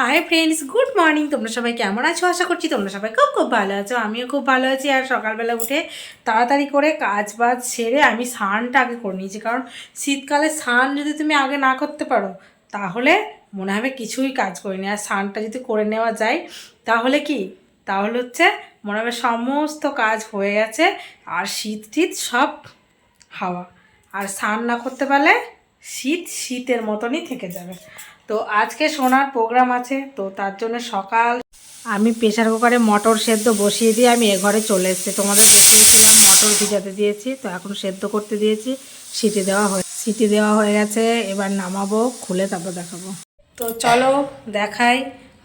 Hi friends good morning তোমরা সবাই কেমন আছো? আশা করছি তোমরা সবাই খুব খুব ভালো আছো। আমিও খুব ভালো আছি। আর সকালবেলা উঠে তাড়াতাড়ি করে কাজ বাজ সেরে আমি স্নানটা আগে করে নিয়েছি। কারণ শীতকালে স্নান যদি তুমি আগে না করতে পারো, তাহলে মনে হবে কিছুই কাজ করিনি। আর স্নানটা যদি করে নেওয়া যায়, তাহলে কি? তাহলে হচ্ছে মনে হবে সমস্ত কাজ হয়ে গেছে। আর শীত টিত সব হাওয়া। আর স্নান না করতে পারলে শীত শীতের মতনই থেকে যাবে। তো আজকে সোনার প্রোগ্রাম আছে, তো তার জন্য সকাল আমি প্রেশার কুকারে মটর সেদ্ধ বসিয়ে দিয়ে আমি এ ঘরে চলে এসেছি। তোমাদের দেখিয়েছিলাম মটর ভিজাতে দিয়েছি, তো এখন সেদ্ধ করতে দিয়েছি। সিটি দেওয়া হয়ে, সিটি দেওয়া হয়ে গেছে, এবার নামাবো, খুলে তারপর দেখাবো। তো চলো দেখাই,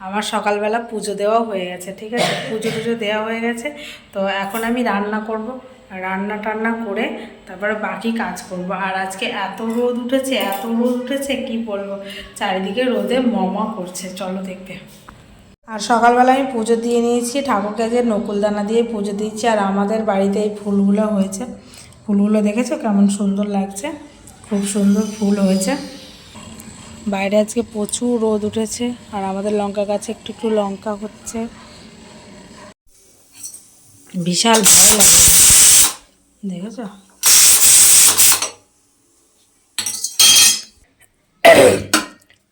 আমার সকালবেলা পুজো দেওয়া হয়ে গেছে, ঠিক আছে? পুজো টুজো দেওয়া হয়ে গেছে, তো এখন আমি রান্না করব। রান্না টান্না করে তারপরে বাকি কাজ করব। আর আজকে এত রোদ উঠেছে, এত রোদ উঠেছে, কি বলব? চারিদিকে রোদে মমা করছে, চলো দেখবে আর সকালবেলা আমি পুজো দিয়ে নিয়েছি, ঠাকুরকে যে নকুলদানা দিয়ে পুজো দিয়েছি আর আমাদের বাড়িতে এই ফুলগুলো হয়েছে। ফুলগুলো দেখেছ কেমন সুন্দর লাগছে? খুব সুন্দর ফুল হয়েছে। বাইরে আজকে প্রচুর রোদ উঠেছে, আর আমাদের লঙ্কা গাছে একটু একটু লঙ্কা হচ্ছে। বিশাল ভালো লাগে দেখেছ?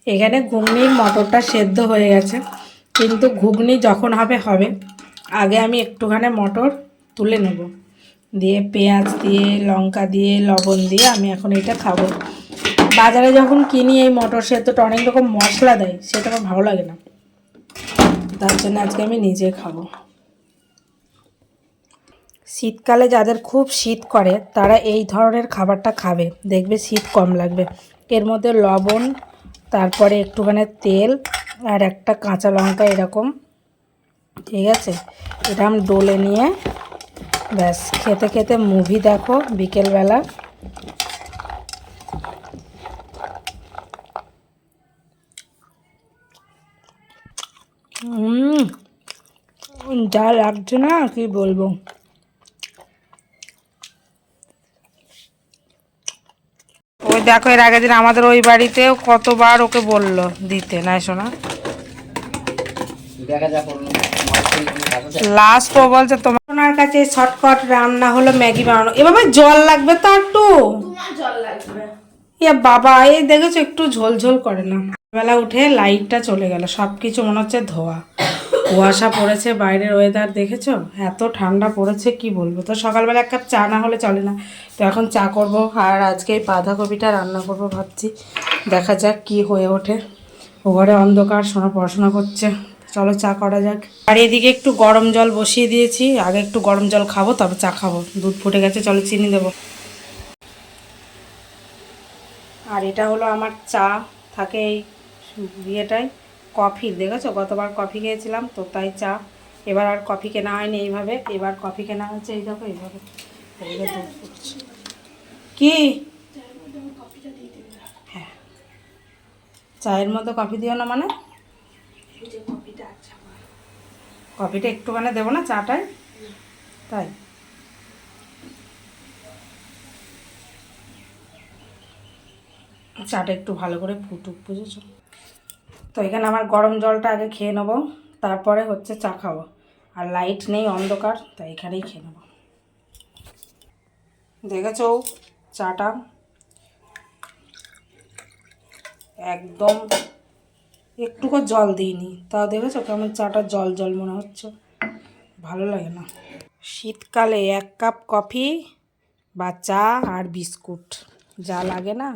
এখানে ঘুগনির মটরটা সেদ্ধ হয়ে গেছে। কিন্তু ঘুগনি যখন হবে হবে। আগে আমি একটুখানি মটর তুলে নেব। দিয়ে পেঁয়াজ দিয়ে, লঙ্কা দিয়ে, লবণ দিয়ে আমি এখন এটা খাব। বাজারে যখন কিনি, এই মটর সেদ্ধটা অনেক রকম মশলা দেয়, সেটা আমার ভালো লাগে না। তার জন্য আজকে আমি নিজে খাব। শীতকালে যাদের খুব শীত করে, তারা এই ধরনের খাবারটা খাবে। দেখবে শীত কম লাগবে। এর মধ্যে লবণ, তারপরে একটুখানি তেল আর একটা কাঁচা লঙ্কা এরকম। ঠিক আছে? এটা আমি ডলে নিয়ে, ব্যাস, খেতে খেতে মুভি দেখো বিকেলবেলা। যা লাগছে না, কি বলব? দেখো এর আগের দিন আমাদের ওই বাড়িতেও কতবার ওকে বলল দিতে না শোনা? লাস্ট ও বলছে তোমার ওনার কাছে শর্টকাট রান্না হলো ম্যাগি বানানো। এ বাবা জল লাগবে তো একটু? জল লাগবে। বাবা এই দেখেছ একটু ঝোলঝোল ঝোল করে না। বেলা উঠে লাইটটা চলে গেল সব কিছু মনে হচ্ছে ধোয়া। কুয়াশা পড়েছে, বাইরের ওয়েদার দেখেছ? এত ঠান্ডা পড়েছে, কি বলব? তো সকালবেলা এক কাপ চা না হলে চলে না। তো এখন চা করব, আর আজকে বাঁধাকপিটা রান্না করব ভাবছি। দেখা যাক কি হয়ে ওঠে। ও ঘরে অন্ধকার, সোনা পড়াশোনা করছে। চলো চা করা যাক। আর এদিকে একটু গরম জল বসিয়ে দিয়েছি। আগে একটু গরম জল খাব, তারপর চা খাব। দুধ ফুটে গেছে, চলো চিনি দেবো। আর এটা হলো আমার চা। থাকে এই ইয়েটাই, কফি। দেখেছ? গতবার কফি খেয়েছিলাম, তো তাই চা। এবার আর কফি কেনা হয়নি এইভাবে। এবার কফি কেনা হচ্ছে এই দেখো, এইভাবে। কি? হ্যাঁ। চায়ের মধ্যে কফি দিও না মানে? কফিটা একটুখানি দেবো না চাটায় তাই। চাটা একটু ভালো করে ফুটুক, বুঝেছ? তো এখানে আমার গরম জলটা আগে খেয়ে নেব, তারপরে হচ্ছে চা খাব। আর লাইট নেই, অন্ধকার, তাই এখানেই খেয়ে নেব। দেখেছ চাটা? একদম একটুকু জল দিইনি। তাও দেখেছ কেমন চাটা জল জল মনে হচ্ছে? ভালো লাগে না। শীতকালে এক কাপ কফি বা চা আর বিস্কুট, যা লাগে না,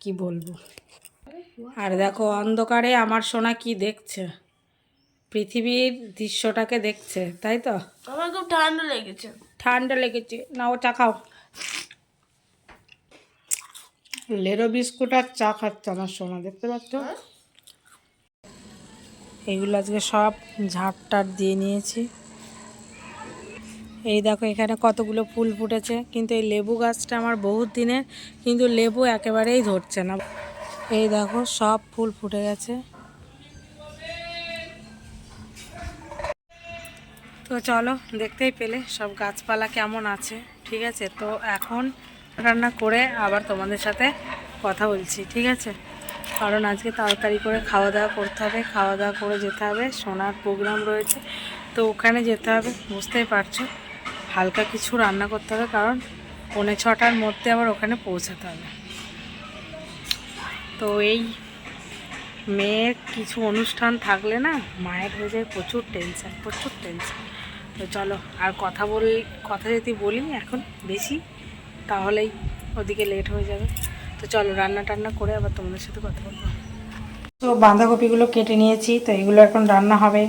কি বলব? আর দেখো অন্ধকারে আমার সোনা কি দেখছে? পৃথিবীর দৃশ্যটাকে দেখছে তাই তো? আমার খুব ঠান্ডা লেগেছে। ঠান্ডা লেগেছে। না ও চা খাও। লেরো বিস্কুট আর চা খাচ্ছে আমার সোনা দেখতে পাচ্ছ? এগুলো আজকে সব ঝাঁট টাট দিয়ে নিয়েছি। এই দেখো এখানে কতগুলো ফুল ফুটেছে কিন্তু এই লেবু গাছটা আমার বহুত দিনের কিন্তু লেবু একেবারেই ধরছে না। এই দেখো, সব ফুল ফুটে গেছে। তো চলো, দেখতেই পেলে সব গাছপালা কেমন আছে, ঠিক আছে? তো এখন রান্না করে আবার তোমাদের সাথে কথা বলছি, ঠিক আছে? কারণ আজকে তাড়াতাড়ি করে খাওয়া দাওয়া করতে হবে, খাওয়া দাওয়া করে যেতে হবে, সোনার প্রোগ্রাম রয়েছে, তো ওখানে যেতে হবে, বুঝতেই পারছ? হালকা কিছু রান্না করতে হবে, কারণ পৌনে ছটার মধ্যে আবার ওখানে পৌঁছাতে হবে। তো এই মেয়ের কিছু অনুষ্ঠান থাকলে না মায়ের হয়ে যায় প্রচুর টেনশন প্রচুর টেনশন তো চলো, আর কথা বল, কথা যদি বলি এখন বেশি, তাহলেই ওদিকে লেট হয়ে যাবে। তো চলো, রান্না টান্না করে আবার তোমাদের সাথে কথা বলব। তো বাঁধাকপিগুলো কেটে নিয়েছি, তো এগুলো এখন রান্না হবে।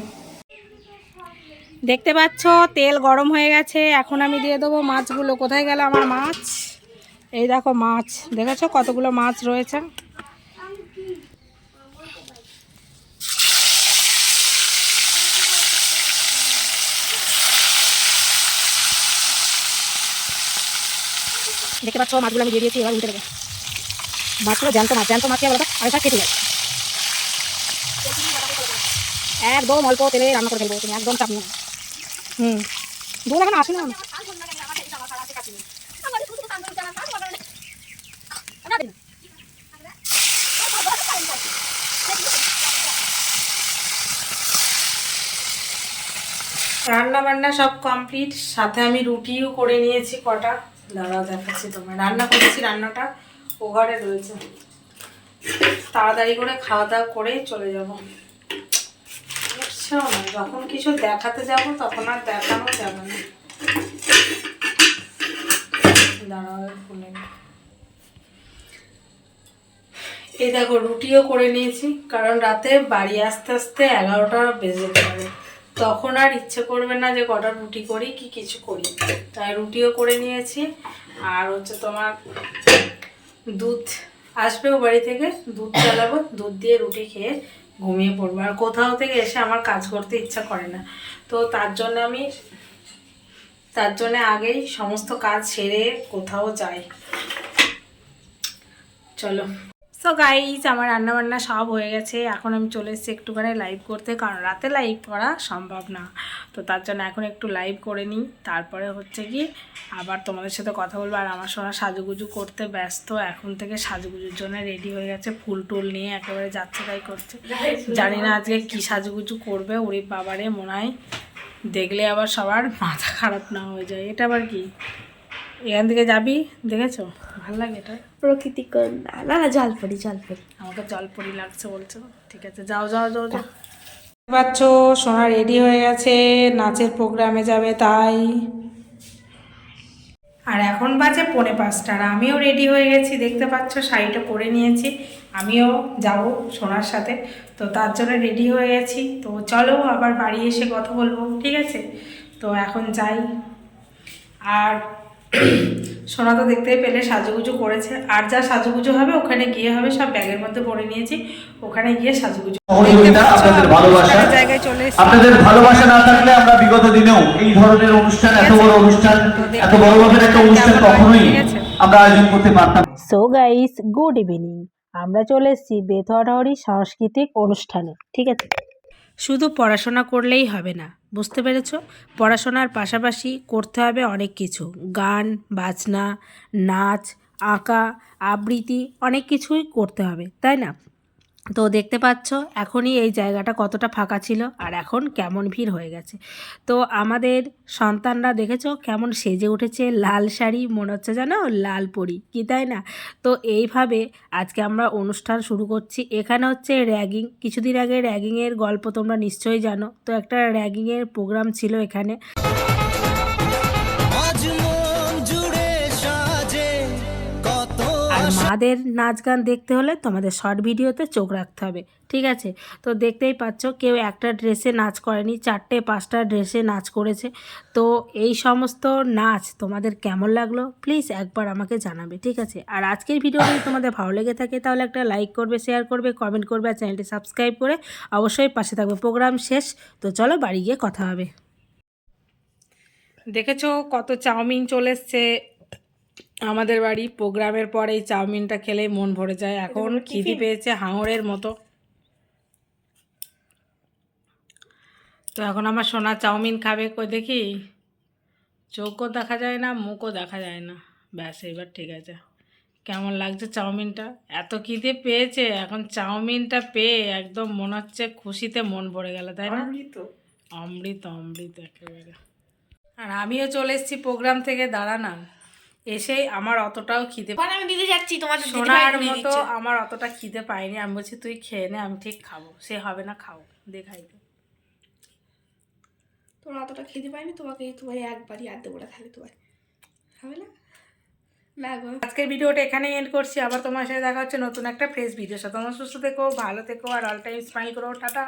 দেখতে পাচ্ছ, তেল গরম হয়ে গেছে। এখন আমি দিয়ে দেবো মাছগুলো। কোথায় গেল আমার মাছ? এই দেখো মাছ। দেখেছ কতগুলো মাছ রয়েছে? দেখতে পাচ্ছ, মাছগুলো আমি দিয়ে এবার উঠে দেবো। মাছগুলো জ্যান্ত মাছ জ্যান্ত মাছ বলো তো আর কেটে যায়। একদম অল্প তেলে রান্না করে ফেলব, তুমি একদম চাপ নিও হুম। এখন আসে না রান্না বান্না সব কমপ্লিট, সাথে আমি রুটিও করে নিয়েছি কটা। দাঁড়াও দেখাচ্ছি তোমার রান্না করেছি রান্নাটা, ও ঘরে রয়েছে। তাড়াতাড়ি করে খাওয়া দাওয়া করে চলে যাব। না যখন কিছু দেখাতে যাব, তখন আর দেখানো যাবে না। দাঁড়াও। এই দেখো, রুটিও করে নিয়েছি, কারণ রাতে বাড়ি আসতে আসতে এগারোটা বেজে পারে তখন আর ইচ্ছে করবে না যে কটা রুটি করি, কি কিছু করি। তাই রুটিও করে নিয়েছি। আর হচ্ছে তোমার দুধ আসবেও বাড়ি থেকে, দুধ চালাবো, দুধ দিয়ে রুটি খেয়ে ঘুমিয়ে পড়ব। আর কোথাও থেকে এসে আমার কাজ করতে ইচ্ছা করে না। তো তার জন্য আমি, তার জন্য আগেই সমস্ত কাজ সেরে কোথাও যাই। চলো। সো গাইজ আমার রান্নাবান্না সব হয়ে গেছে। এখন আমি চলে এসেছি একটুখানি লাইভ করতে, কারণ রাতে লাইভ করা সম্ভব না। তো তার জন্য এখন একটু লাইভ করে নিই। তারপরে হচ্ছে কি আবার তোমাদের সাথে কথা বলব। আর আমার সোনা সাজুগুজু করতে ব্যস্ত। এখন থেকে সাজুগুজুর জন্য রেডি হয়ে গেছে। ফুল টুল নিয়ে একেবারে যাচ্ছে তাই করছে। জানি না আজকে কী সাজুগুজু করবে। ওরে বাবারে, মনে হয় দেখলে আবার সবার মাথা খারাপ না হয়ে যায়। এটা আবার কি? এখান থেকে যাবি দেখেছ? ভালো লাগে এটা। প্রকৃতি কন্যা। না না জলপরি জলপরি। আমাকে জলপরি লাগছে বলছো। ঠিক আছে যাও যাও যাও যাও। পাচ্ছ সোনা রেডি হয়ে গেছে নাচের প্রোগ্রামে যাবে তাই। আর এখন বাজে পৌনে পাঁচটা আর আমিও রেডি হয়ে গেছি দেখতে পাচ্ছ শাড়িটা পরে নিয়েছি। আমিও যাব সোনার সাথে তো তার জন্য রেডি হয়ে গেছি। তো চলো আবার বাড়ি এসে কথা বলব ঠিক আছে? তো এখন যাই। আর সোনা তো দেখতেই পেলে সাজুগুজু করেছে। আর যা সাজুগুজু হবে ওখানে গিয়ে হবে সব ব্যাগের মধ্যে ভরে নিয়েছি। ওখানে গিয়ে সাজুগুজু আপনাদের ভালোবাসা জায়গায় চলে আপনাদের ভালোবাসা না থাকলে আমরা বিগত দিনেও এই ধরনের অনুষ্ঠান এত বড় অনুষ্ঠান এত বড় মাপের একটা অনুষ্ঠান কখনোই আমরা আয়োজন করতে পারতাম সো গাইস গুড ইভিনিং আমরা চলে এসেছি বেথরহরি সাংস্কৃতিক অনুষ্ঠানে ঠিক আছে? শুধু পড়াশোনা করলেই হবে না বুঝতে পেরেছ? পড়াশোনার পাশাপাশি করতে হবে অনেক কিছু। গান, বাজনা, নাচ, আঁকা, আবৃত্তি অনেক কিছুই করতে হবে, তাই না? তো দেখতে পাচ্ছ, এখনই এই জায়গাটা কতটা ফাঁকা ছিল আর এখন কেমন ভিড় হয়ে গেছে। তো আমাদের সন্তানরা দেখেছ কেমন সেজে উঠেছে, লাল শাড়ি, মনে হচ্ছে যেন লাল পরি, কি তাই না? তো এইভাবে আজকে আমরা অনুষ্ঠান শুরু করছি। এখানে হচ্ছে র্যাগিং, কিছুদিন আগে র্যাগিংয়ের গল্প তোমরা নিশ্চয়ই জানো। তো একটা র্যাগিংয়ের প্রোগ্রাম ছিল এখানে। মাদের নাচ গান দেখতে হলে তোমাদের শর্ট ভিডিওতে চোখ রাখতে হবে, ঠিক আছে? তো দেখতেই পাচ্ছ কেউ একটা ড্রেসে নাচ করেনি, চারটে, পাঁচটা ড্রেসে নাচ করেছে। তো এই সমস্ত নাচ তোমাদের কেমন লাগল? প্লিজ একবার আমাকে জানাবে, ঠিক আছে? আর আজকের ভিডিও যদি তোমাদের ভালো লেগে থাকে, তাহলে একটা লাইক করবে শেয়ার করবে কমেন্ট করবে, আর চ্যানেলটি সাবস্ক্রাইব করে অবশ্যই পাশে থাকবে। প্রোগ্রাম শেষ, তো চলো বাড়ি গিয়ে কথা হবে। দেখেছ কত চাউমিন চলে এসছে? আমাদের বাড়ি প্রোগ্রামের পরে এই চাউমিনটা খেলে মন ভরে যায়। এখন খিদি পেয়েছে হাঙরের মতো। তো এখন আমার সোনা চাউমিন খাবে কই দেখি? চোখও দেখা যায় না মুখও দেখা যায় না। ব্যাস এবার ঠিক আছে। কেমন লাগছে চাউমিনটা? এত খিদে পেয়েছে এখন চাউমিনটা পেয়ে একদম মনে হচ্ছে খুশিতে মন ভরে গেল তাই না? অমৃত। অমৃত একেবারে। আর আমিও চলে এসেছি প্রোগ্রাম থেকে দাঁড়ানা এসেই আমার অতটাও খিদে আমি দিতে যাচ্ছি তোমাদের সোনার মতো আমার অতটা খিদে পাইনি আমি বলছি তুই খেয়ে নে আমি ঠিক খাব। সে হবে না খাও দেখাই দে। তোমার অতটা খিদে পাইনি তোমাকে তোমার একবারই আর দেবো না তাহলে তোমার হবে না? না আজকের ভিডিওটা এখানেই এন্ড করছি। আবার তোমার সাথে দেখা হচ্ছে নতুন একটা ফ্রেশ ভিডিওর সাথে। তোমার সুস্থ থেকো ভালো থেকো আর অল টাইম স্মাইল করো। টাটা।